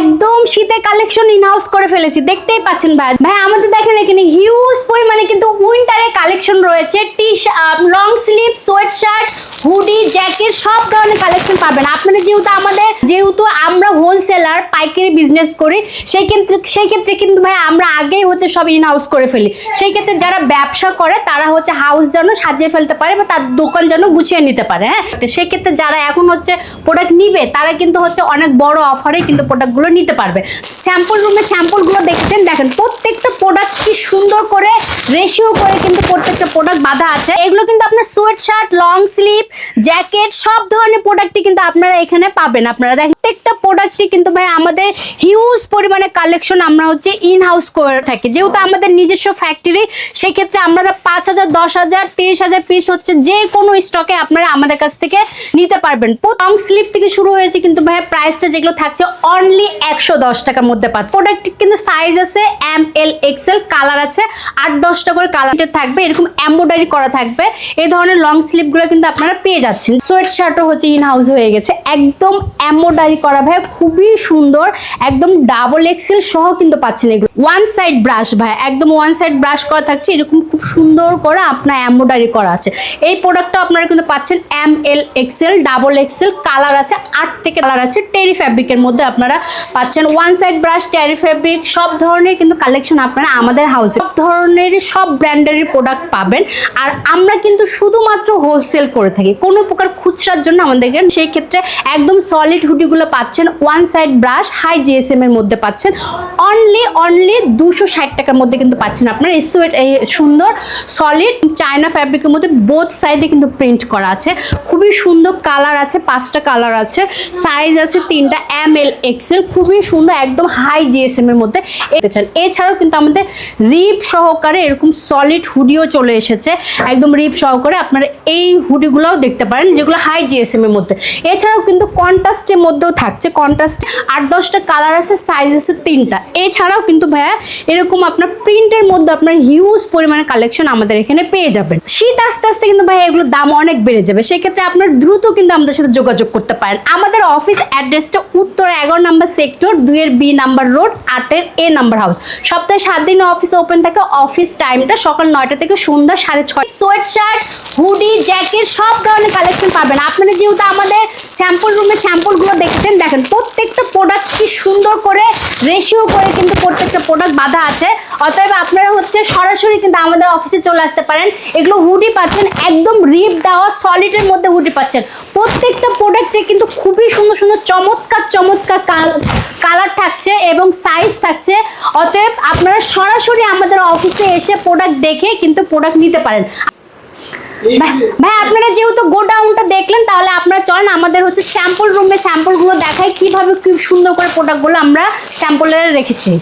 একদম শীতের collection in-house করে ফেলেছি। দেখতেই পাচ্ছেন ভাই। ভাই, আমাদের দেখেন এখানে হিউজ পরিমাণে কিন্তু কালেকশন রয়েছে T long sleeve sweat shirt hoodie jacket সব ধরনের কালেকশন পাবেন। আপনারা যেহেতু আমাদের, যেহেতু আমরা হোলসেলার পাইকারি বিজনেস করি, সেই ক্ষেত্রে সেই ক্ষেত্রে কিন্তু ভাই আমরা আগেই হচ্ছে সব ইন হাউস করে ফেলি। সেই ক্ষেত্রে যারা ব্যবসা করে, তারা হচ্ছে হাউস যেন সাজিয়ে ফেলতে পারে বা তার দোকান যেন গুছিয়ে নিতে পারে হ্যাঁ? তো সেই ক্ষেত্রে যারা এখন হচ্ছে প্রোডাক্ট নিবে, তারা কিন্তু হচ্ছে অনেক বড় অফারে কিন্তু প্রোডাক্টগুলো নিতে পারবে। স্যাম্পল রুমে স্যাম্পলগুলো দেখছেন? দেখেন, প্রত্যেকটা প্রোডাক্ট কি সুন্দর করে রেশিও করে কিন্তু প্রত্যেকটা প্রোডাক্ট বাঁধা আছে। এগুলো কিন্তু আপনার sweat shirt long sleeve jacket সব ধরনের প্রোডাক্টই কিন্তু আপনারা এখানে পাবেন। আপনারা দেখেন, প্রত্যেকটা প্রোডাক্টই কিন্তু ভাই আমাদের হিউজ পরিমাণে কালেকশন আমরা হচ্ছে ইন হাউস করে থাকি। যেহেতু আমাদের নিজস্ব ফ্যাক্টরি সেই ক্ষেত্রে আমরা পাঁচ হাজার, দশ হাজার, তিরিশ হাজার পিস হচ্ছে যে কোনো স্টকে আপনারা আমাদের কাছ থেকে নিতে পারবেন। লং স্লিপ থেকে শুরু হয়েছে কিন্তু ভাই প্রাইসটা যেগুলো থাকছে অনলি একশো দশ টাকার মধ্যে পাচ্ছে। প্রোডাক্ট কিন্তু সাইজ আছে এম এল এক্সেল কালার আছে। আট, দশটা করে কালার থাকবে। এরকম এম্ব্রয়ডারি করা থাকবে। এই ধরনের লং স্লিপগুলো কিন্তু আপনারা পেয়ে যাচ্ছেন। সোয়েট শার্টও হচ্ছে ইন হাউস হয়ে গেছে। একদম এম্ব্রয়ডারি করা ভাই খুবই সুন্দর, একদম ডাবল এক্সেল সহ কিন্তু পাচ্ছেন এগুলো। ওয়ান সাইড ব্রাশ ভাই একদম ওয়ান সাইড ব্রাশ করা থাকছে, এরকম খুব সুন্দর করে আপনার এম্ব্রয়ডারি করা আছে। এই প্রোডাক্টটা আপনারা কিন্তু পাচ্ছেন M L XL double XL colour আছে, আট থেকে কালার আছে টেরি ফ্যাব্রিকের মধ্যে আপনারা পাচ্ছেন। One side brush terry fabric সব ধরনের কিন্তু কালেকশন আপনারা আমাদের হাউসে সব ধরনের, সব ব্র্যান্ডেরই প্রোডাক্ট পাবেন। আর আমরা কিন্তু শুধুমাত্র হোলসেল করে থাকি। কোনো প্রকার খুচরার জন্য আমাদেরকে সেই ক্ষেত্রে একদম সলিড হুডিগুলো পাচ্ছেন one side brush high GSM এর মধ্যে পাচ্ছেন। অনলি অনলি দুশো ষাট টাকার মধ্যে কিন্তু পাচ্ছেন আপনার। এই সোয়েট এই সুন্দর সলিড চায়না ফ্যাব্রিকের মধ্যে বোথ সাইডে কিন্তু প্রিন্ট করা আছে। খুবই সুন্দর কালার আছে, পাঁচটা কালার আছে। সাইজ আছে তিনটা এম এল এক্সেল খুবই সুন্দর, একদম হাই জিএসএম এর মধ্যে। এছাড়াও কিন্তু আমাদের রিপ সহকারে এরকম সলিড হুডিও চলে এসেছে। একদম রিপ সহকারে আপনারা এই হুডিগুলোও দেখতে পারেন, যেগুলো হাই জিএসএম এর মধ্যে। এছাড়াও কিন্তু কন্ট্রাস্টের মধ্যেও থাকছে। কন্ট্রাস্ট আট দশটা কালার আছে সাইজ আছে তিনটা। এছাড়াও কিন্তু ভাইয়া, এরকম আপনার প্রিন্টের মধ্যে আপনার হিউজ পরিমাণে কালেকশন আমাদের এখানে পেয়ে যাবেন। শীত আস্তে আস্তে কিন্তু ভাইয়া এগুলোর দাম অনেক বেড়ে যাবে। সেক্ষেত্রে আপনার দ্রুত কিন্তু আমাদের সাথে যোগাযোগ করতে পারেন। আমাদের অফিস অ্যাড্রেসটা উত্তর এগারো নাম্বার সেক্টর দুইয়ের বি নাম্বার রোড আটের এ নাম্বার হাউস সপ্তাহে সাত দিন অফিস ওপেন থাকে। অফিস টাইমটা সকাল নয়টা থেকে সন্ধ্যা সাড়ে ছয়। সোয়েট শার্ট হুডি জ্যাকেট সব ধরনের কালেকশন পাবেন। আপনারা যেহেতু আমাদের স্যাম্পল রুমে স্যাম্পলগুলো দেখেছেন, দেখেন, প্রত্যেকটা প্রোডাক্ট কি সুন্দর করে রেশিও করে কিন্তু প্রত্যেকটা প্রোডাক্ট বাঁধা আছে। অতএব আপনারা হচ্ছে সরাসরি কিন্তু আমাদের অফিসে চলে আসতে পারেন। এগুলো হুডি পাচ্ছেন, একদম রিপ দেওয়া সলিডের মধ্যে হুডি পাচ্ছেন। প্রত্যেকটা প্রোডাক্টে কিন্তু খুবই সুন্দর সুন্দর, চমৎকার চমৎকার কালার থাকছে এবং সাইজ থাকছে। অতএব আপনারা সরাসরি আমাদের অফিসে এসে প্রোডাক্ট দেখে কিন্তু প্রোডাক্ট নিতে পারেন। ভাই আপনারা যেহেতু গোডাউনটা দেখলেন, তাহলে আপনারা চলেন, আমাদের হচ্ছে স্যাম্পল রুমে স্যাম্পলগুলো দেখায় কীভাবে কি সুন্দর করে প্রোডাক্টগুলো আমরা স্যাম্পলে রেখেছি।